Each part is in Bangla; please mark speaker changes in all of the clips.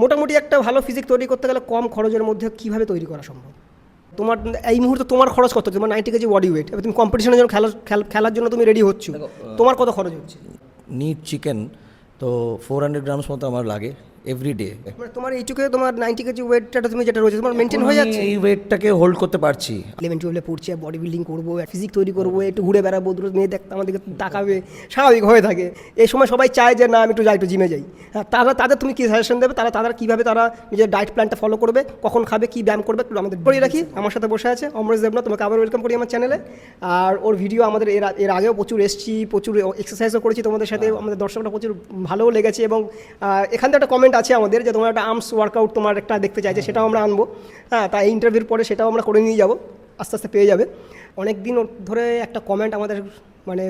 Speaker 1: মোটামুটি একটা ভালো ফিজিক তৈরি করতে গেলে কম খরচের মধ্যে কীভাবে তৈরি করা সম্ভব? তোমার এই মুহূর্তে তোমার খরচ কত? তোমার নাইনটি কেজি বডি ওয়েট এবার তুমি কম্পিটিশনের জন্য খেলা খেল- খেলার জন্য তুমি রেডি হচ্ছ। তোমার কত খরচ হচ্ছে?
Speaker 2: নিট চিকেন তো ফোর হান্ড্রেড গ্রামস মতো আমার লাগে। এভরি ডে
Speaker 1: মানে তোমার এইটুকু তোমার নাইনটি কেজি ওয়েটটা তুমি যেটা রয়েছে তোমার মেনটেন হয়ে যাচ্ছে?
Speaker 2: এই ওয়েটটাকে হোল্ড করতে পারছি।
Speaker 1: ইলেভেন টুয়েলভে পড়ছি বডি বিল্ডিং করব ফিজিক তৈরি করব একটু ঘুরে বেড়াবো দুটো মেয়ে দেখতে আমাদেরকে তাকাবে স্বাভাবিক হয়ে থাকে। এই সময় সবাই চায় যে না আমি একটু যাই একটু জিমে যাই। হ্যাঁ তারা তাদের তুমি কি সাজেশন দেবে? তারা তারা কীভাবে তারা নিজের ডায়েট প্ল্যানটা ফলো করবে? কখন খাবে কী ব্যায়াম করবে? একটু আমাদের বলে রাখি। আমার সাথে বসে আছে অমরেশ দেবনা তোমাকে আবার ওয়েলকাম করি আমার চ্যানেলে আর ওর ভিডিও আমাদের এর এর আগেও প্রচুর এসছি প্রচুর এক্সারসাইজও করেছি তোমাদের সাথে। আমাদের দর্শকরা প্রচুর ভালোও লেগেছে এবং এখান থেকে একটা কমেন্ট আছে আমাদের যে তোমার একটা আর্মস ওয়ার্কআউট তোমার একটা দেখতে চাইছে সেটাও আমরা আনব। হ্যাঁ তাই ইন্টারভিউর পরে সেটাও আমরা করে নিয়ে যাব। আস্তে আস্তে পেয়ে যাবে। অনেক দিন ধরে একটা কমেন্ট আমাদের মানে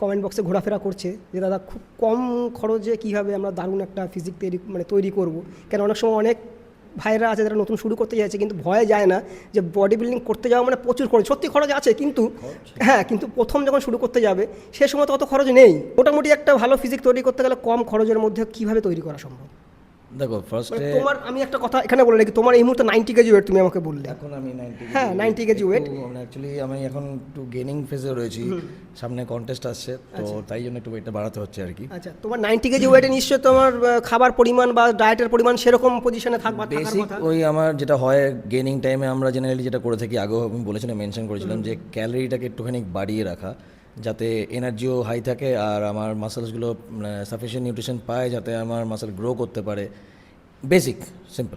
Speaker 1: কমেন্ট বক্সে ঘোরাফেরা করছে যে দাদা খুব কম খরচে কীভাবে আমরা দারুণ একটা ফিজিক তৈরি মানে তৈরি করব? কেন অনেক সময় অনেক ভাইরা আছে যারা নতুন শুরু করতে যাচ্ছে কিন্তু ভয়ে যায় না যে বডি বিল্ডিং করতে যাওয়া মানে প্রচুর খরচ। সত্যি খরচ আছে কিন্তু হ্যাঁ কিন্তু প্রথম যখন শুরু করতে যাবে সে সময় তো অত খরচ নেই। মোটামুটি একটা ভালো ফিজিক তৈরি করতে গেলে কম খরচের মধ্যে কীভাবে তৈরি করা সম্ভব?
Speaker 2: দেখো
Speaker 1: মানে
Speaker 2: ফার্স্টে
Speaker 1: তোমার আমি একটা কথা এখানে বলে রাখি তোমার এই মুহূর্তে নাইনটি কেজি ওয়েট তুমি আমাকে বললে।
Speaker 2: এখন আমি নাইনটি
Speaker 1: হ্যাঁ, 90 কেজি weight।
Speaker 2: অ্যাকচুয়ালি আমি এখন একটু গেনিং ফেজে রয়েছি সামনে কন্টেস্ট আসছে তো তাই জন্য একটু ওয়েটটা বাড়াতে হচ্ছে আর কি।
Speaker 1: আচ্ছা তোমার নাইনটি কেজি ওয়েটে নিশ্চয়ই তোমার খাবার পরিমাণ বা ডায়েটের পরিমাণ সেরকম পজিশনে থাকবা থাকার
Speaker 2: বেসিক
Speaker 1: কথা?
Speaker 2: ওই আমার যেটা হয় গেনিং টাইমে আমরা জেনারেলি যেটা করে থাকি আগেও আমি বলেছিলাম মেনশন করেছিলাম যে ক্যালোরিটাকে একটুখানি বাড়িয়ে রাখা। যাতে এনার্জিও হাই থাকে আর আমার মাসেলসগুলো সাফিসিয়েন্ট নিউট্রিশন পায় যাতে আমার মাসেল গ্রো করতে পারে। বেসিক সিম্পল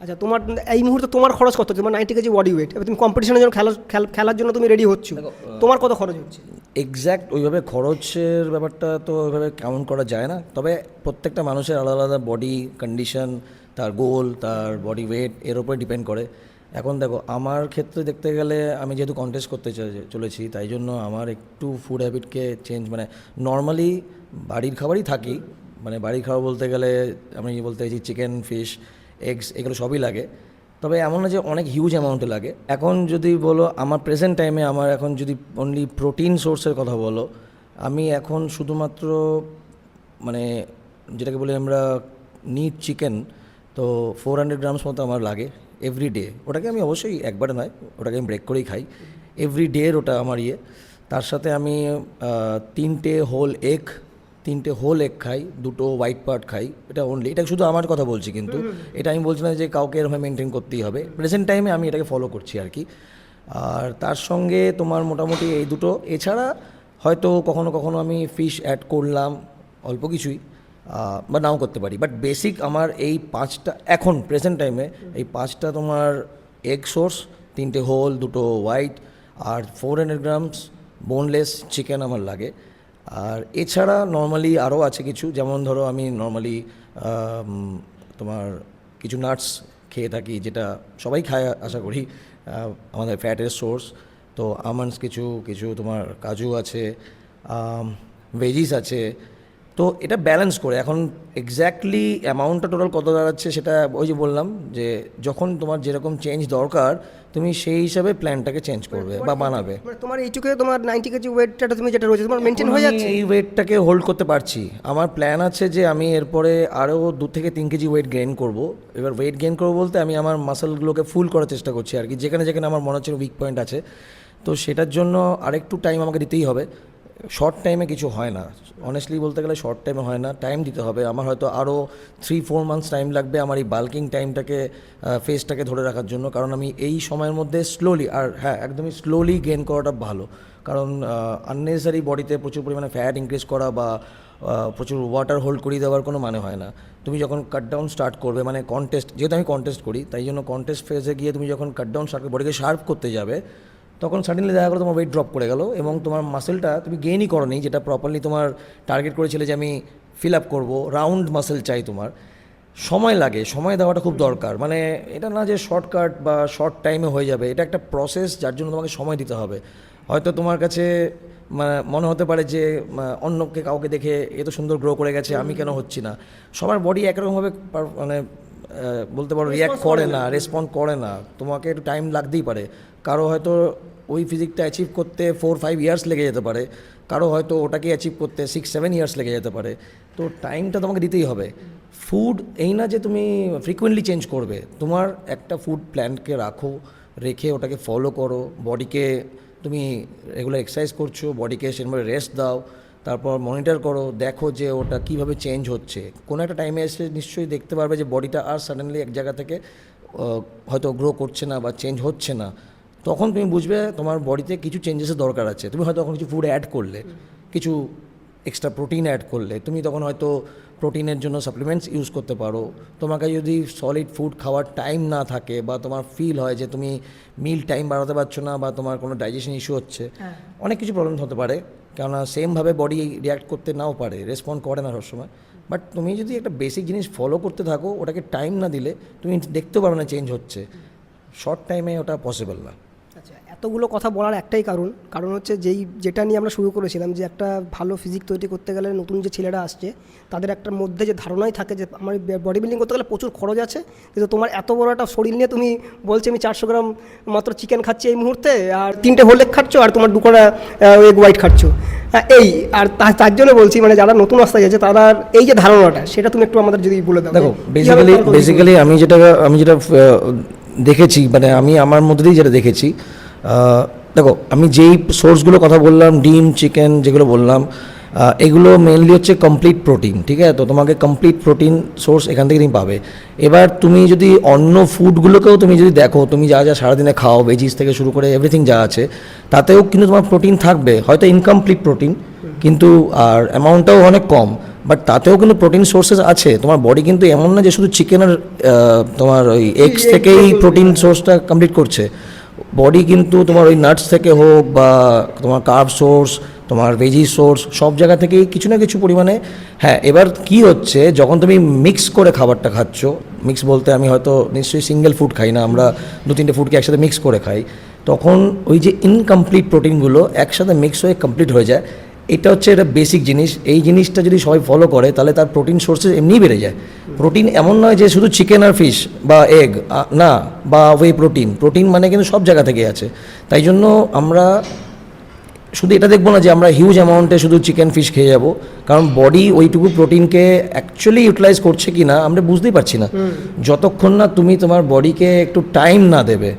Speaker 1: আচ্ছা তোমার এই মুহূর্তে তোমার খরচ কত? তোমার নাইনটি কেজি বডি ওয়েট এবার তুমি কম্পিটিশনের জন্য খেলা খেল- খেলার জন্য তুমি রেডি হচ্ছ। তোমার কত খরচ হচ্ছে?
Speaker 2: এক্স্যাক্ট ওইভাবে খরচের ব্যাপারটা তো ওইভাবে কাউন্ট করা যায় না। তবে প্রত্যেকটা মানুষের আলাদা আলাদা বডি কন্ডিশন তার গোল তার বডি ওয়েট এর উপরে ডিপেন্ড করে। এখন দেখো, আমার ক্ষেত্রে দেখতে গেলে আমি যেহেতু কন্টেস্ট করতে চলেছি, তাই জন্য আমার একটু ফুড হ্যাবিটকে চেঞ্জ মানে নর্মালি বাড়ির খাবারই থাকি মানে বাড়ির খাবার বলতে গেলে আমি বলতে চাইছি চিকেন ফিশ এগস এগুলো সবই লাগে। তবে এমন না যে অনেক হিউজ অ্যামাউন্টে লাগে। এখন যদি বলো, আমার প্রেজেন্ট টাইমে আমার এখন যদি অনলি প্রোটিন সোর্সের কথা বলো, আমি এখন শুধুমাত্র মানে যেটাকে বলি আমরা নিট চিকেন তো ফোর হান্ড্রেড গ্রামস মতো আমার লাগে। এভরি ডে ওটাকে আমি অবশ্যই একবারে নয় ওটাকে আমি ব্রেক করেই খাই। এভরি ডের ওটা আমার ইয়ে। তার সাথে আমি তিনটে হোল এগ তিনটে হোল এগ খাই দুটো হোয়াইট পার্ট খাই। এটা অনলি এটা শুধু আমার কথা বলছি কিন্তু। এটা আমি বলছি না যে কাউকে এরকম মেনটেন করতেই হবে। প্রেজেন্ট টাইমে আমি এটাকে ফলো করছি আর কি। আর তার সঙ্গে তোমার মোটামুটি এই দুটো। এছাড়া হয়তো কখনো কখনো আমি ফিশ অ্যাড করলাম অল্প কিছুই। বা নাও করতে পারি। বাট বেসিক আমার এই পাঁচটা, এখন প্রেজেন্ট টাইমে এই পাঁচটা তোমার এগ সোর্স তিনটে হোল দুটো হোয়াইট আর four hundred grams boneless chicken আমার লাগে। আর এছাড়া নর্মালি আরও আছে কিছু, যেমন ধরো আমি নর্মালি তোমার কিছু নাটস খেয়ে থাকি, যেটা সবাই খায় আশা করি আমাদের ফ্যাটের সোর্স তো আমন্ডস কিছু কিছু তোমার কাজু আছে ভেজিস আছে তো এটা ব্যালেন্স করে। এখন এক্স্যাক্টলি অ্যামাউন্টটা টোটাল কত দাঁড়াচ্ছে সেটা ওই যে বললাম যে যখন তোমার যেরকম চেঞ্জ দরকার তুমি সেই হিসাবে প্ল্যানটাকে চেঞ্জ করবে বা বানাবে।
Speaker 1: মানে তোমার এইটুকু তোমার নাইনটি কেজি ওয়েটটা তুমি যেটা রয়েছে তোমার মেনটেন হয়ে যাচ্ছে?
Speaker 2: এই ওয়েটটাকে হোল্ড করতে পারছি। আমার প্ল্যান আছে যে আমি এরপরে আরও দু থেকে তিন কেজি ওয়েট গেইন করব। এবার ওয়েট গেইন করব বলতে আমি আমার মাসেলগুলোকে ফুল করার চেষ্টা করছি আর কি। যেখানে যেখানে আমার মনে হচ্ছে উইক পয়েন্ট আছে। তো সেটার জন্য আরেকটু টাইম আমাকে দিতেই হবে। শর্ট টাইমে কিছু হয় না। অনেস্টলি বলতে গেলে শর্ট টাইমে হয় না। টাইম দিতে হবে। আমার হয়তো আরও থ্রি ফোর মান্থস টাইম লাগবে আমার এই বাল্কিং টাইমটাকে ফেসটাকে ধরে রাখার জন্য। কারণ আমি এই সময়ের মধ্যে স্লোলি আর হ্যাঁ একদমই স্লোলি গেন করাটা ভালো। কারণ আননেসারি বডিতে প্রচুর পরিমাণে ফ্যাট ইনক্রিজ করা বা প্রচুর ওয়াটার হোল্ড করিয়ে দেওয়ার কোনো মানে হয় না। তুমি যখন কাট ডাউন স্টার্ট করবে মানে কন্টেস্ট যেহেতু আমি কন্টেস্ট করি, তাই জন্য কন্টেস্ট ফেজে গিয়ে তুমি যখন কাট ডাউন স্টার্ট বডিকে শার্প করতে যাবে তখন সাডেনলি দেখা গেলো তোমার ওয়েট ড্রপ করে গেল এবং তোমার মাসেলটা তুমি গেইনই করনি যেটা প্রপারলি তোমার টার্গেট করেছিলে যে আমি ফিল আপ করব রাউন্ড মাসেল চাই তোমার। সময় লাগে, সময় দেওয়াটা খুব দরকার। মানে এটা না যে শর্টকাট বা শর্ট টাইমে হয়ে যাবে, এটা একটা প্রসেস যার জন্য তোমাকে সময় দিতে হবে। হয়তো তোমার কাছে মানে হতে পারে যে অন্যকে কাউকে দেখে এত সুন্দর গ্রো করে গেছে, আমি কেন হচ্ছি না? সবার বডি একরকমভাবে মানে বলতে পারো রিয়াক্ট করে না রেসপন্ড করে না। তোমাকে একটু টাইম লাগতেই পারে। কারও হয়তো ওই ফিজিকটা অ্যাচিভ করতে ফোর ফাইভ ইয়ার্স লেগে যেতে পারে। কারও হয়তো ওটাকে অ্যাচিভ করতে সিক্স সেভেন ইয়ার্স লেগে যেতে পারে। তো টাইমটা তোমাকে দিতেই হবে। ফুড এই না যে তুমি ফ্রিকুয়েন্টলি চেঞ্জ করবে। তোমার একটা ফুড প্ল্যানকে রাখো রেখে ওটাকে ফলো করো। বডিকে তুমি রেগুলার এক্সারসাইজ করছ বডিকে সেরকমভাবে রেস্ট দাও। তারপর মনিটর করো দেখো যে ওটা কীভাবে চেঞ্জ হচ্ছে। কোনো একটা টাইমে এসে নিশ্চয়ই দেখতে পারবে যে বডিটা আর সাডেনলি এক জায়গা থেকে হয়তো গ্রো করছে না বা চেঞ্জ হচ্ছে না। তখন তুমি বুঝবে তোমার বডিতে কিছু চেঞ্জেসের দরকার আছে। তুমি হয়তো তখন কিছু ফুড অ্যাড করলে কিছু এক্সট্রা প্রোটিন অ্যাড করলে। তুমি তখন হয়তো প্রোটিনের জন্য সাপ্লিমেন্টস ইউজ করতে পারো। তোমাকে যদি সলিড ফুড খাওয়ার টাইম না থাকে বা তোমার ফিল হয় যে তুমি মিল টাইম বাড়াতে পারছ না বা তোমার কোনো ডাইজেশন ইস্যু হচ্ছে অনেক কিছু প্রবলেম হতে পারে। কেননা সেমভাবে বডি রিয়াক্ট করতে নাও পারে রেসপন্ড করে না সবসময়। বাট তুমি যদি একটা বেসিক জিনিস ফলো করতে থাকো, ওটাকে টাইম না দিলে, তুমি দেখতেও পারবে না চেঞ্জ হচ্ছে। শর্ট টাইমে ওটা পসিবল না।
Speaker 1: এতগুলো কথা বলার একটাই কারণ কারণ হচ্ছে যেই যেটা নিয়ে আমরা শুরু করেছিলাম যে একটা ভালো ফিজিক তৈরি করতে গেলে নতুন যে ছেলেরা আসছে তাদের একটা মধ্যে যে ধারণাই থাকে যে আমার বডি বিল্ডিং করতে গেলে প্রচুর খরচ আছে কিন্তু তোমার এত বড় একটা শরীর নিয়ে তুমি বলছো আমি চারশো গ্রাম মাত্র চিকেন খাচ্ছি এই মুহূর্তে আর তিনটে হোলেক খাচ্ছ আর তোমার দুকোটা এগ হোয়াইট খাচ্ছ হ্যাঁ, এই আর তার জন্য বলছি মানে যারা নতুন আসতে যাচ্ছে তারা এই যে ধারণাটা সেটা তুমি একটু আমাদের যদি বলে দাও
Speaker 2: দেখো বেসিক্যালি? বেসিক্যালি আমি যেটা আমি যেটা দেখেছি মানে আমি আমার মধ্যে যেটা দেখেছি দেখো আমি যেই সোর্সগুলো কথা বললাম ডিম চিকেন যেগুলো বললাম এগুলো মেনলি হচ্ছে কমপ্লিট প্রোটিন ঠিক আছে? তো তোমাকে কমপ্লিট প্রোটিন সোর্স এখান থেকে তুমি পাবে। এবার তুমি যদি অন্য ফুডগুলোকেও তুমি যদি দেখো তুমি যা যা সারাদিনে খাও ভেজিস থেকে শুরু করে এভরিথিং যা আছে তাতেও কিন্তু তোমার প্রোটিন থাকবে। হয়তো ইনকমপ্লিট প্রোটিন কিন্তু আর অ্যামাউন্টটাও অনেক কম বাট তাতেও কিন্তু প্রোটিন সোর্সেস আছে। তোমার বডি কিন্তু এমন না যে শুধু চিকেন আর তোমার ওই এগস থেকেই প্রোটিন সোর্সটা কমপ্লিট করছে। বডি কিন্তু তোমার ওই নাটস থেকে হোক বা তোমার কার্ভ সোর্স তোমার ভেজি সোর্স সব জায়গা থেকেই কিছু না কিছু পরিমাণে হ্যাঁ এবার কি হচ্ছে, যখন তুমি মিক্স করে খাবারটা খাচ্ছ মিক্স বলতে আমি হয়তো নিশ্চয়ই সিঙ্গেল ফুড খাই না, আমরা দু তিনটে ফুডকে একসাথে মিক্স করে খাই, তখন ওই যে ইনকমপ্লিট প্রোটিনগুলো একসাথে মিক্স হয়ে কমপ্লিট হয়ে যায় এটা হচ্ছে একটা বেসিক জিনিস। এই জিনিসটা যদি সবাই ফলো করে তাহলে তার প্রোটিন সোর্সেস এমনিই বেড়ে যায়। প্রোটিন এমন নয় যে শুধু চিকেন আর ফিশ বা এগ না বা ওয়ে প্রোটিন প্রোটিন মানে কিন্তু সব জায়গা থেকে আছে। তাই জন্য আমরা শুধু এটা দেখব না যে আমরা হিউজ অ্যামাউন্টে শুধু চিকেন ফিশ খেয়ে যাব। কারণ বডি ওইটুকু প্রোটিনকে অ্যাকচুয়ালি ইউটিলাইজ করছে কি না আমরা বুঝতেই পারছি না। যতক্ষণ না তুমি তোমার বডিকে একটু টাইম না দেবে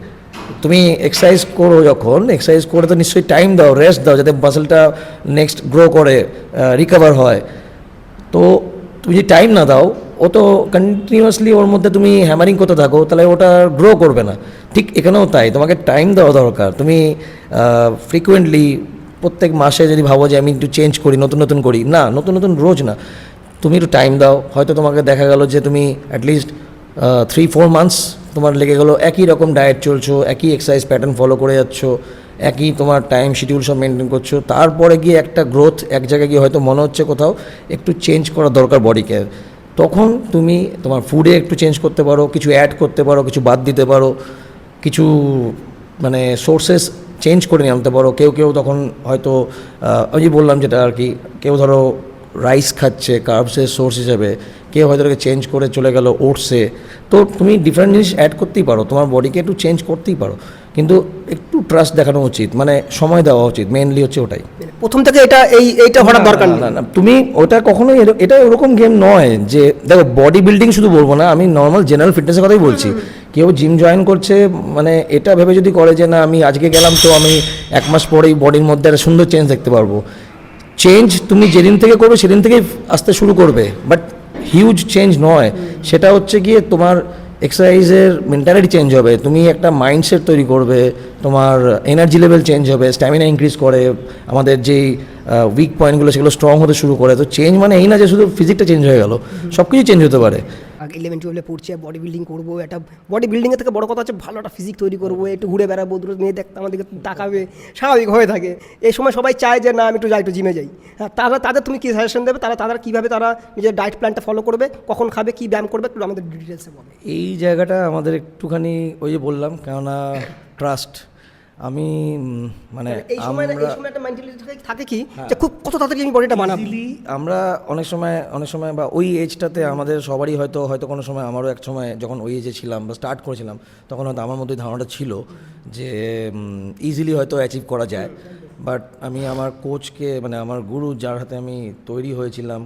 Speaker 2: তুমি এক্সারসাইজ করো যখন এক্সারসাইজ করে তো নিশ্চয়ই টাইম দাও রেস্ট দাও, যাতে মাসেলটা নেক্সট গ্রো করে রিকভার হয়। তো তুমি যদি টাইম না দাও, ও তো কন্টিনিউয়াসলি ওর মধ্যে তুমি হ্যামারিং করতে থাকো, তাহলে ওটা গ্রো করবে না। ঠিক এখানেও তাই, তোমাকে টাইম দেওয়া দরকার। তুমি ফ্রিকুয়েন্টলি প্রত্যেক মাসে যদি ভাবো যে আমি একটু চেঞ্জ করি, নতুন নতুন করি, না, নতুন নতুন রোজ না। তুমি একটু টাইম দাও, হয়তো তোমাকে দেখা গেল যে তুমি অ্যাটলিস্ট থ্রি ফোর মান্থস তোমার লেগে গেলো, একই রকম ডায়েট চলছো, একই এক্সারসাইজ প্যাটার্ন ফলো করে যাচ্ছ, একই তোমার টাইম শিডিউল সব মেনটেন করছ, তারপরে গিয়ে একটা গ্রোথ এক জায়গায় গিয়ে হয়তো মনে হচ্ছে কোথাও একটু চেঞ্জ করা দরকার বডিকে তখন তুমি তোমার ফুডে একটু চেঞ্জ করতে পারো, কিছু অ্যাড করতে পারো, কিছু বাদ দিতে পারো, কিছু মানে সোর্সেস চেঞ্জ করে নিয়ে আনতে পারো। কেউ কেউ তখন হয়তো আমি বললাম যেটা আর কি, কেউ ধরো রাইস খাচ্ছে কার্বসের সোর্স হিসেবে কেউ হয়তো এটাকে চেঞ্জ করে চলে গেল ওটসে তো তুমি ডিফারেন্ট জিনিস অ্যাড করতেই পারো তোমার বডিকে একটু চেঞ্জ করতেই পারো। কিন্তু একটু ট্রাস্ট দেখানো উচিত মানে সময় দেওয়া উচিত মেনলি হচ্ছে ওটাই।
Speaker 1: প্রথম থেকে এটা এই এইটা হওয়ার দরকার
Speaker 2: না না তুমি ওটা কখনোই এটা ওরকম গেম নয় যে দেখো বডি বিল্ডিং শুধু বলব না আমি নর্মাল জেনারেল ফিটনেসের কথাই বলছি। কেউ জিম জয়েন করছে মানে এটা ভেবে যদি করে যে না আমি আজকে গেলাম তো আমি এক মাস পরেই বডির মধ্যে একটা সুন্দর চেঞ্জ দেখতে পারব। চেঞ্জ তুমি যেদিন থেকে করবে সেদিন থেকেই আসতে শুরু করবে। বাট হিউজ চেঞ্জ নয়। সেটা হচ্ছে গিয়ে তোমার এক্সারসাইজের মেন্টালিটি চেঞ্জ হবে। তুমি একটা মাইন্ডসেট তৈরি করবে, তোমার এনার্জি লেভেল চেঞ্জ হবে স্ট্যামিনা ইনক্রিজ করে, আমাদের যেই উইক পয়েন্টগুলো সেগুলো স্ট্রং হতে শুরু করে। তো চেঞ্জ মানে এই না যে শুধু ফিজিকটা চেঞ্জ হয়ে গেল সব কিছু চেঞ্জ হতে পারে।
Speaker 1: ইলেভেন টুয়েলভে পড়ছি বডি বিল্ডিং করব, একটা বডি বিল্ডিংয়ের থেকে বড় কথা হচ্ছে ভালো একটা ফিজিক তৈরি করব, একটু ঘুরে বেড়াবো, দুটো মেয়ে দেখতে আমাদেরকে তাকাবে, স্বাভাবিক হয়ে থাকে। এই সময় সবাই চায় যে, না, আমি একটু যাই, একটু জিমে যাই। হ্যাঁ তারা, তাদের তুমি কী সাজেশন দেবে? তারা তারা কীভাবে তারা নিজের ডায়েট প্ল্যানটা ফলো করবে? কখন খাবে, কী ব্যায়াম করবে? একটু আমাদের ডিটেলসে বলবে
Speaker 2: এই জায়গাটা আমাদের একটুখানি ওই যে বললাম, কেননা ট্রাস্ট আমি মানে
Speaker 1: এই সময় এই
Speaker 2: আমরা
Speaker 1: সময় একটা মেন্টালিটি থাকে কি? যে খুব কত তাড়াতাড়ি আমি বডিটা বানাবো?
Speaker 2: আমরা অনেক সময় অনেক সময় বা ওই এজটাতে আমাদের সবারই হয়তো হয়তো কোনো সময় আমারও এক সময় যখন ওই এজে ছিলাম বা স্টার্ট করেছিলাম তখন হয়তো আমার মধ্যে ধারণাটা ছিল যে ইজিলি হয়তো অ্যাচিভ করা যায়। বাট আমি আমার কোচকে মানে আমার গুরু যার হাতে আমি তৈরি হয়েছিলাম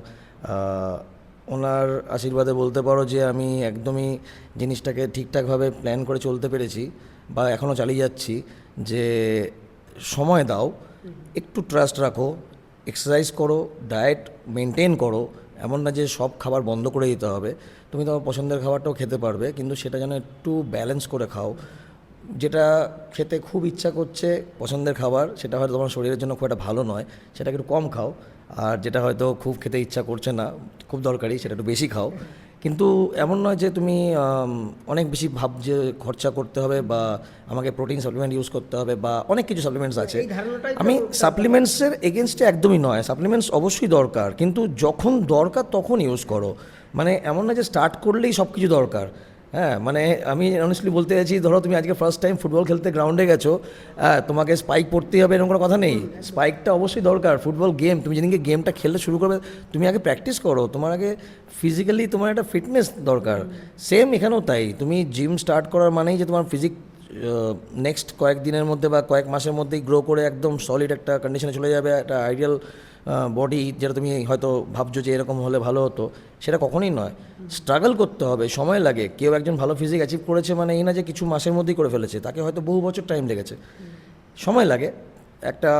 Speaker 2: ওনার আশীর্বাদে বলতে পারো যে আমি একদমই জিনিসটাকে ঠিকঠাকভাবে প্ল্যান করে চলতে পেরেছি বা এখনও চালিয়ে যাচ্ছি। যে সময় দাও, একটু ট্রাস্ট রাখো এক্সারসাইজ করো ডায়েট মেনটেন করো, এমন না যে সব খাবার বন্ধ করে দিতে হবে। তুমি তোমার পছন্দের খাবারটাও খেতে পারবে, কিন্তু সেটা যেন একটু ব্যালেন্স করে খাও। যেটা খেতে খুব ইচ্ছা করছে পছন্দের খাবার, সেটা হয়তো তোমার শরীরের জন্য খুব একটা ভালো নয়, সেটাকে একটু কম খাও। আর যেটা হয়তো খুব খেতে ইচ্ছা করছে না, খুব দরকারি, সেটা একটু বেশি খাও। কিন্তু এমন নয় যে তুমি অনেক বেশি ভাব যে খরচা করতে হবে বা আমাকে প্রোটিন সাপ্লিমেন্ট ইউজ করতে হবে বা অনেক কিছু সাপ্লিমেন্টস আছে। আমি সাপ্লিমেন্টসের এগেনস্টে একদমই নয়। সাপ্লিমেন্টস অবশ্যই দরকার কিন্তু যখন দরকার তখন ইউজ করো। মানে এমন না যে স্টার্ট করলেই সব কিছু দরকার। হ্যাঁ মানে আমি অনেস্টলি বলতে চাইছি, ধরো তুমি আজকে ফার্স্ট টাইম ফুটবল খেলতে গ্রাউন্ডে গেছো হ্যাঁ তোমাকে স্পাইক পড়তেই হবে এরকম কোনো কথা নেই। স্পাইকটা অবশ্যই দরকার ফুটবল গেম তুমি যেদিনকে গেমটা খেলতে শুরু করবে, তুমি আগে প্র্যাকটিস করো, তোমার আগে ফিজিক্যালি তোমার একটা ফিটনেস দরকার। সেম এখানেও তাই, তুমি জিম স্টার্ট করার মানেই যে তোমার ফিজিক নেক্সট কয়েক দিনের মধ্যে বা কয়েক মাসের মধ্যেই গ্রো করে একদম সলিড একটা কন্ডিশনে চলে যাবে, একটা আইডিয়াল বডি যেটা তুমি হয়তো ভাবছ যে এরকম হলে ভালো হতো, সেটা কখনোই নয়। স্ট্রাগল করতে হবে, সময় লাগে। কেউ একজন ভালো ফিজিক অ্যাচিভ করেছে মানে এই না যে কিছু মাসের মধ্যেই করে ফেলেছে, তাকে হয়তো বহু বছর টাইম লেগেছে। সময় লাগে, একটা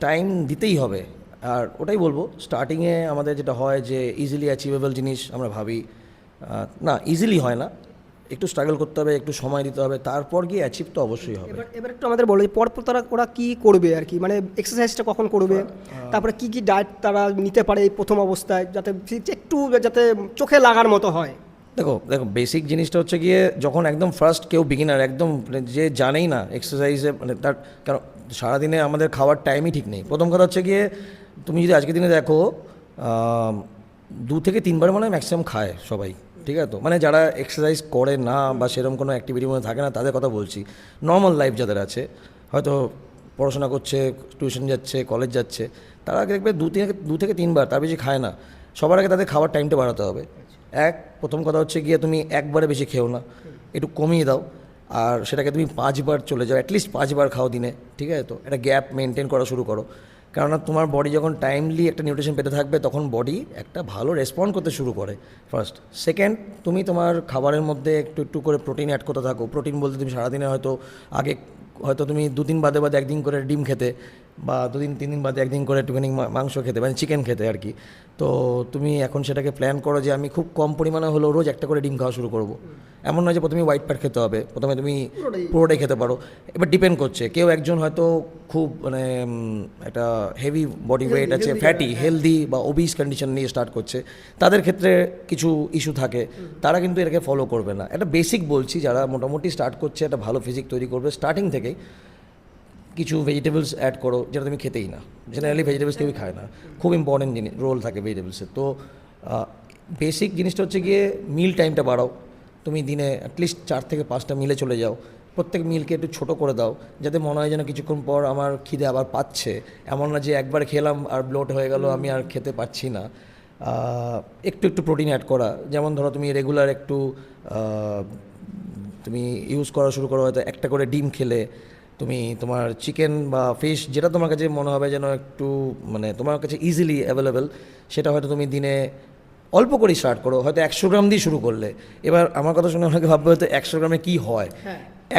Speaker 2: টাইম দিতেই হবে। আর ওটাই বলব স্টার্টিংয়ে আমাদের যেটা হয় যে ইজিলি অ্যাচিভেবল জিনিস আমরা ভাবি না ইজিলি হয় না। একটু স্ট্রাগল করতে হবে একটু সময় দিতে হবে তারপর গিয়ে অ্যাচিভ তো অবশ্যই হবে।
Speaker 1: এবার এবার একটু আমাদের বলো যে পরপর তারা ওরা কী করবে আর কি? মানে এক্সারসাইজটা কখন করবে? তারপরে কি কি ডায়েট তারা নিতে পারে এই প্রথম অবস্থায় যাতে একটু যাতে চোখে লাগার মতো হয়?
Speaker 2: দেখো দেখো বেসিক জিনিসটা হচ্ছে গিয়ে যখন একদম ফার্স্ট কেউ বিগিনার একদম যে জানেই না এক্সারসাইজে মানে তার কারণ সারাদিনে আমাদের খাওয়ার টাইমই ঠিক নেই। প্রথম কথা হচ্ছে গিয়ে তুমি যদি আজকের দিনে দেখো দু থেকে তিনবার মানে ম্যাক্সিমাম খায় সবাই। ঠিক আছে তো? মানে যারা এক্সারসাইজ করে না বা সেরকম কোনো অ্যাক্টিভিটির মধ্যে থাকে না, তাদের কথা বলছি। নর্মাল লাইফ যাদের আছে, হয়তো পড়াশোনা করছে টিউশন যাচ্ছে কলেজ যাচ্ছে, তারা আগে দেখবে দু থেকে দু থেকে তিনবার, তার বেশি খায় না। সবার আগে তাদের খাওয়ার টাইমটা বাড়াতে হবে। এক, প্রথম কথা হচ্ছে গিয়ে তুমি একবারে বেশি খেও না। একটু কমিয়ে দাও। আর সেটাকে তুমি পাঁচবার চলে যাও অ্যাটলিস্ট পাঁচবার খাও দিনে। ঠিক আছে তো? একটা গ্যাপ মেনটেন করা শুরু করো। কেননা তোমার বডি যখন টাইমলি একটা নিউট্রিশন পেতে থাকবে, তখন বডি একটা ভালো রেসপন্ড করতে শুরু করে। ফার্স্ট সেকেন্ড তুমি তোমার খাবারের মধ্যে একটু একটু করে প্রোটিন অ্যাড করতে থাকো। প্রোটিন বলতে তুমি সারাদিনে হয়তো, আগে হয়তো তুমি দু দুদিন বাদে বাদে একদিন করে ডিম খেতে। বা দুদিন তিন দিন বাদে একদিন করে একটুখানি মাংস খেতে মানে চিকেন খেতে আর কি। তো তুমি এখন সেটাকে প্ল্যান করো যে আমি খুব কম পরিমাণে হলেও রোজ একটা করে ডিম খাওয়া শুরু করব। এমন নয় যে প্রথমে হোয়াইট প্যাট খেতে হবে প্রথমে তুমি পুরোটাই। খেতে পারো। এবার ডিপেন্ড করছে কেউ একজন হয়তো খুব মানে একটা হেভি বডি ওয়েট আছে ফ্যাটি হেলদি বা ওবিস কন্ডিশন নিয়ে স্টার্ট করছে। তাদের ক্ষেত্রে কিছু ইস্যু থাকে তারা কিন্তু এটাকে ফলো করবে না। একটা বেসিক বলছি যারা মোটামুটি স্টার্ট করছে একটা ভালো ফিজিক তৈরি করবে স্টার্টিং থেকেই কিছু ভেজিটেবলস অ্যাড করো, যেটা তুমি খেতেই না। জেনারেলি ভেজিটেবলস কেউই খায় না। খুব ইম্পর্টেন্ট জিনিস রোল থাকে ভেজিটেবলসের তো বেসিক জিনিসটা হচ্ছে গিয়ে মিল টাইমটা বাড়াও। তুমি দিনে অ্যাটলিস্ট চার থেকে পাঁচটা মিলে চলে যাও। প্রত্যেক মিলকে একটু ছোট করে দাও, যাতে মনে হয় যেন কিছুক্ষণ পর আমার খিদে আবার পাচ্ছে। এমন না যে একবার খেলাম আর ব্লোট হয়ে গেল, আমি আর খেতে পাচ্ছি না। একটু একটু প্রোটিন অ্যাড করা। যেমন ধরো তুমি রেগুলার একটু তুমি ইউজ করা শুরু করো, হয়তো একটা করে ডিম খেলে। তুমি তোমার চিকেন বা ফিশ যেটা তোমার কাছে মনে হবে যেন একটু মানে তোমার কাছে ইজিলি অ্যাভেলেবেল সেটা হয়তো তুমি দিনে অল্প করে স্টার্ট করো হয়তো একশো গ্রাম দিয়ে শুরু করলে। এবার আমার কথা শুনে অনেকে ভাববে হয়তো একশো গ্রামে কী হয়?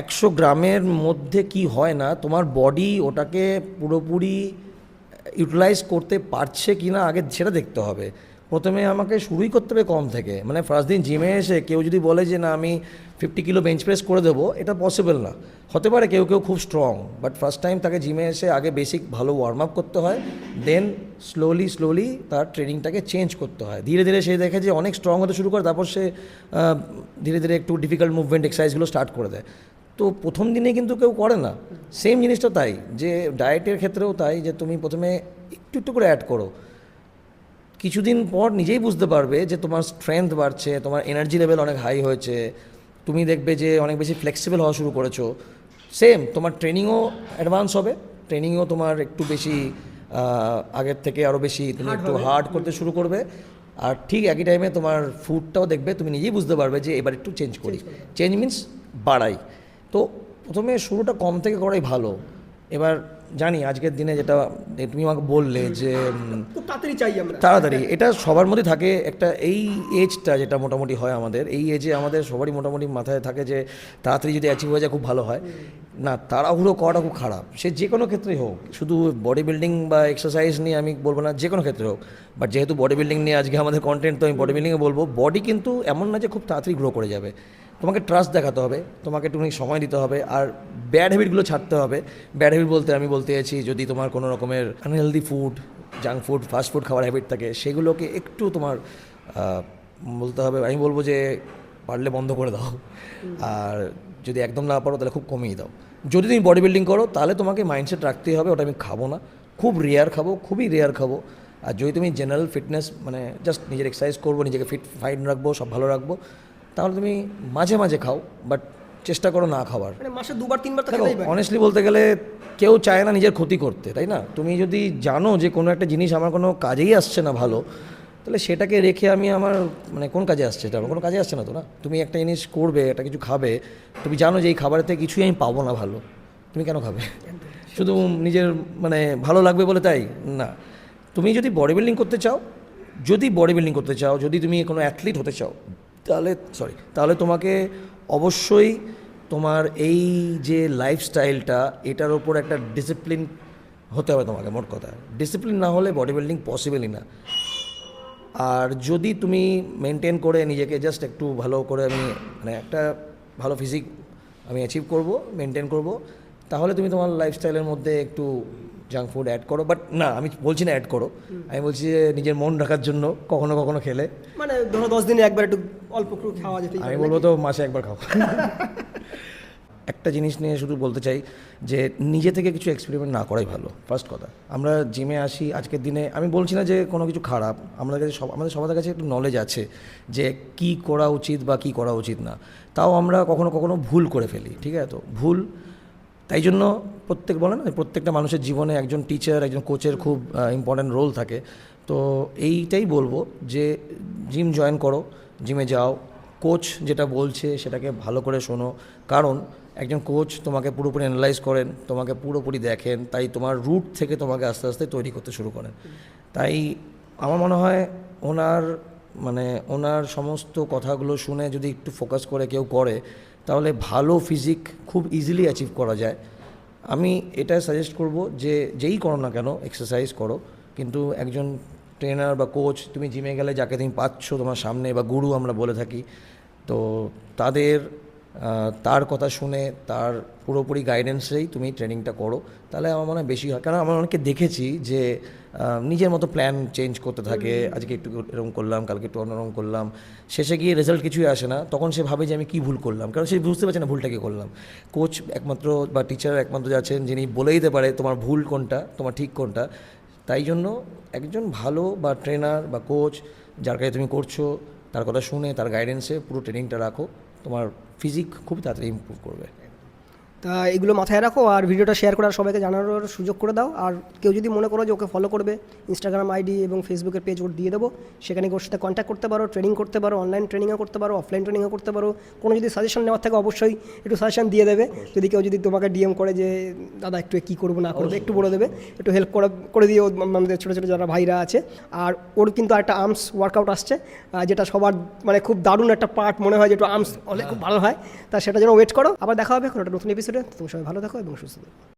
Speaker 2: একশো গ্রামের মধ্যে কি হয় না? তোমার বডি ওটাকে পুরোপুরি ইউটিলাইজ করতে পারছে কি না আগে সেটা দেখতে হবে। প্রথমে আমাকে শুরুই করতে হবে কম থেকে। মানে ফার্স্ট দিন জিমে এসে কেউ যদি বলে যে, না, আমি ফিফটি কিলো বেঞ্চ প্রেস করে দেবো, এটা পসিবল না। হতে পারে কেউ কেউ খুব স্ট্রং বাট ফার্স্ট টাইম তাকে জিমে এসে আগে বেসিক ভালো ওয়ার্ম আপ করতে হয় দেন স্লোলি স্লোলি তার ট্রেনিংটাকে চেঞ্জ করতে হয়। ধীরে ধীরে সে দেখে যে অনেক স্ট্রং হতে শুরু করে, তারপর সে ধীরে ধীরে একটু ডিফিকাল্ট মুভমেন্ট এক্সারসাইজগুলো স্টার্ট করে দেয়। তো প্রথম দিনে কিন্তু কেউ করে না। সেম জিনিসটা তাই, যে ডায়েটের ক্ষেত্রেও তাই, যে তুমি প্রথমে একটু একটু করে অ্যাড করো। কিছুদিন পর নিজেই বুঝতে পারবে যে তোমার স্ট্রেংথ বাড়ছে তোমার এনার্জি লেভেল অনেক হাই হয়েছে। তুমি দেখবে যে অনেক বেশি ফ্লেক্সিবল হওয়া শুরু করেছ। সেম তোমার ট্রেনিংও অ্যাডভান্স হবে। ট্রেনিংও তোমার একটু বেশি আগের থেকে আরও বেশি তুমি একটু হার্ড করতে শুরু করবে। আর ঠিক একই টাইমে তোমার ফুডটাও দেখবে তুমি নিজেই বুঝতে পারবে যে এবার একটু চেঞ্জ করি। চেঞ্জ মিন্স বাড়াই। তো প্রথমে শুরুটা কম থেকে করাই ভালো। এবার জানি আজকের দিনে যেটা তুমি আমাকে বললে যে
Speaker 1: খুব তাড়াতাড়ি চাই আমরা।
Speaker 2: তাড়াতাড়ি এটা সবার মধ্যে থাকে একটা এই এজটা যেটা মোটামুটি হয় আমাদের। এই এজে আমাদের সবারই মোটামুটি মাথায় থাকে যে তাড়াতাড়ি যদি অ্যাচিভ হয়ে যায় খুব ভালো হয়। না তাড়াহুড়ো করাটা খুব খারাপ। সে যে কোনো ক্ষেত্রেই হোক শুধু বডি বিল্ডিং বা এক্সারসাইজ নিয়ে আমি বলব না যে কোনো ক্ষেত্রে হোক। বাট যেহেতু বডি বিল্ডিং নিয়ে আজকে আমাদের কন্টেন্ট তো আমি বডি বিল্ডিংয়ে বলব বডি কিন্তু এমন না যে খুব তাড়াতাড়ি গ্রো করে যাবে। তোমাকে ট্রাস্ট দেখাতে হবে তোমাকে একটুখানি সময় দিতে হবে আর ব্যাড হ্যাবিটগুলো ছাড়তে হবে। ব্যাড হ্যাবিট বলতে আমি বলতে চাইছি যদি তোমার কোনো রকমের unhealthy food junk food fast food খাওয়ার হ্যাবিট থাকে সেগুলোকে একটু তোমার বলতে হবে আমি বলব যে পারলে বন্ধ করে দাও। আর যদি একদম না পারো তাহলে খুব কমিয়ে দাও। যদি তুমি বডি বিল্ডিং করো তাহলে তোমাকে মাইন্ডসেট রাখতেই হবে ওটা আমি খাব না। খুব রেয়ার খাব খুবই রেয়ার খাব। আর যদি তুমি জেনারেল ফিটনেস মানে জাস্ট নিজের এক্সারসাইজ করব নিজেকে ফিট ফাইন রাখব সব ভালো রাখব তাহলে তুমি মাঝে মাঝে খাও বাট চেষ্টা করো না খাওয়ার।
Speaker 1: মানে মাসে দুবার তিনবার তো
Speaker 2: অনেস্টলি বলতে গেলে কেউ চায় না নিজের ক্ষতি করতে তাই না? তুমি যদি জানো যে কোনো একটা জিনিস আমার কোনো কাজেই আসছে না ভালো তাহলে সেটাকে রেখে আমি আমার মানে কোন কাজে আসছে এটা? আমার কোনো কাজে আসছে না তো না? তুমি একটা জিনিস করবে একটা কিছু খাবে তুমি জানো যে এই খাবারের থেকে কিছুই আমি পাবো না ভালো। তুমি কেন খাবে? শুধু নিজের মানে ভালো লাগবে বলে তাই? না। তুমি যদি বডি বিল্ডিং করতে চাও যদি বডি বিল্ডিং করতে চাও যদি তুমি কোনো অ্যাথলিট হতে চাও তাহলে সরি তাহলে তোমাকে অবশ্যই তোমার এই যে লাইফস্টাইলটা এটার ওপর একটা ডিসিপ্লিন হতে হবে তোমাকে মোট কথা। ডিসিপ্লিন না হলে বডি বিল্ডিং পসিবলই না। আর যদি তুমি মেনটেন করে নিজেকে জাস্ট একটু ভালো করে আমি মানে একটা ভালো ফিজিক আমি অ্যাচিভ করব মেনটেন করব তাহলে তুমি তোমার লাইফস্টাইলের মধ্যে একটু জাঙ্ক ফুড অ্যাড করো। বাট না আমি বলছি না অ্যাড করো। আমি বলছি যে নিজের মন রাখার জন্য কখনো কখনো খেলে।
Speaker 1: মানে ধরো দশ দিনে একবার একটু অল্প একটু খাওয়া যেতে
Speaker 2: আমি বলব তো মাসে একবার খাও। একটা জিনিস নিয়ে শুধু বলতে চাই যে নিজে থেকে কিছু এক্সপেরিমেন্ট না করাই ভালো ফার্স্ট কথা। আমরা জিমে আসি আজকের দিনে আমি বলছি না যে কোনো কিছু খারাপ আমাদের কাছে সব আমাদের সবার কাছে একটু নলেজ আছে যে কি করা উচিত বা কি করা উচিত না। তাও আমরা কখনো কখনো ভুল করে ফেলি ঠিক আছে? তো ভুল তাই জন্য প্রত্যেক বলে না, প্রত্যেকটা মানুষের জীবনে একজন টিচার একজন কোচের খুব ইম্পর্ট্যান্ট রোল থাকে। তো এইটাই বলব যে জিম জয়েন করো জিমে যাও। কোচ যেটা বলছে সেটাকে ভালো করে শোনো। কারণ একজন কোচ তোমাকে পুরোপুরি অ্যানালাইজ করেন, তোমাকে পুরোপুরি দেখেন, তাই তোমার রুট থেকে তোমাকে আস্তে আস্তে তৈরি করতে শুরু করেন। তাই আমার মনে হয় ওনার মানে ওনার সমস্ত কথাগুলো শুনে যদি একটু ফোকাস করে কেউ করে তাহলে ভালো ফিজিক খুব ইজিলি অ্যাচিভ করা যায়। আমি এটা সাজেস্ট করব যে যেই করো না কেন এক্সারসাইজ করো। কিন্তু একজন ট্রেনার বা কোচ তুমি জিমে গেলে যাকে তুমি পাচ্ছ তোমার সামনে বা গুরু আমরা বলে থাকি, তো তাদের তার কথা শুনে, তার পুরোপুরি গাইডেন্সেই তুমি ট্রেনিংটা করো। তাহলে আমার মনে হয় বেশি হয়। কারণ আমরা অনেকে দেখেছি যে নিজের মতো প্ল্যান চেঞ্জ করতে থাকে। আজকে একটু এরকম করলাম, কালকে একটু অন্যরকম করলাম। শেষে গিয়ে রেজাল্ট কিছুই আসে না। তখন সে ভাবে যে আমি কী ভুল করলাম। কারণ সে বুঝতে পারছে না ভুলটা কী করলাম। কোচ একমাত্র বা টিচার একমাত্র যে আছেন, যিনি বলে দিতে পারে তোমার ভুল কোনটা, তোমার ঠিক কোনটা। তাই জন্য একজন ভালো বা ট্রেনার বা কোচ যার কাছে তুমি করছ, তার কথা শুনে, তার গাইডেন্সে পুরো ট্রেনিংটা রাখো। তোমার ফিজিক খুব তাড়াতাড়ি ইম্প্রুভ করবে।
Speaker 1: তা এগুলো মাথায় রাখো আর ভিডিওটা শেয়ার করার সবাইকে জানানোর সুযোগ করে দাও। আর কেউ যদি মনে করো যে ওকে ফলো করবে ইনস্টাগ্রাম আইডি এবং ফেসবুকের পেজ ওর দিয়ে দেবো। সেখানে ওর সাথে কন্ট্যাক্ট করতে পারো ট্রেনিং করতে পারো অনলাইন ট্রেনিংও করতে পারো অফলাইন ট্রেনিংও করতে পারো। কোনো যদি সাজেশন নেওয়ার থাকে অবশ্যই একটু সাজেশন দিয়ে দেবে। যদি কেউ যদি তোমাকে ডিএম করে যে, দাদা, একটু কী করব, না করবে, একটু বলে দেবে। একটু হেল্প করে করে দিও আমাদের ছোটো ছোটো যারা ভাইরা আছে। আর ওর কিন্তু একটা আর্মস ওয়ার্কআউট আসছে যেটা সবার মানে খুব দারুণ একটা পার্ট মনে হয় যে একটু আর্মস অনেক খুব ভালো হয়। তা সেটা যেন ওয়েট করো। আবার দেখা হবে কোনো একটা নতুন এপিসোডে তুমি সবাই ভালো থাকো এবং সুস্থ থাকো।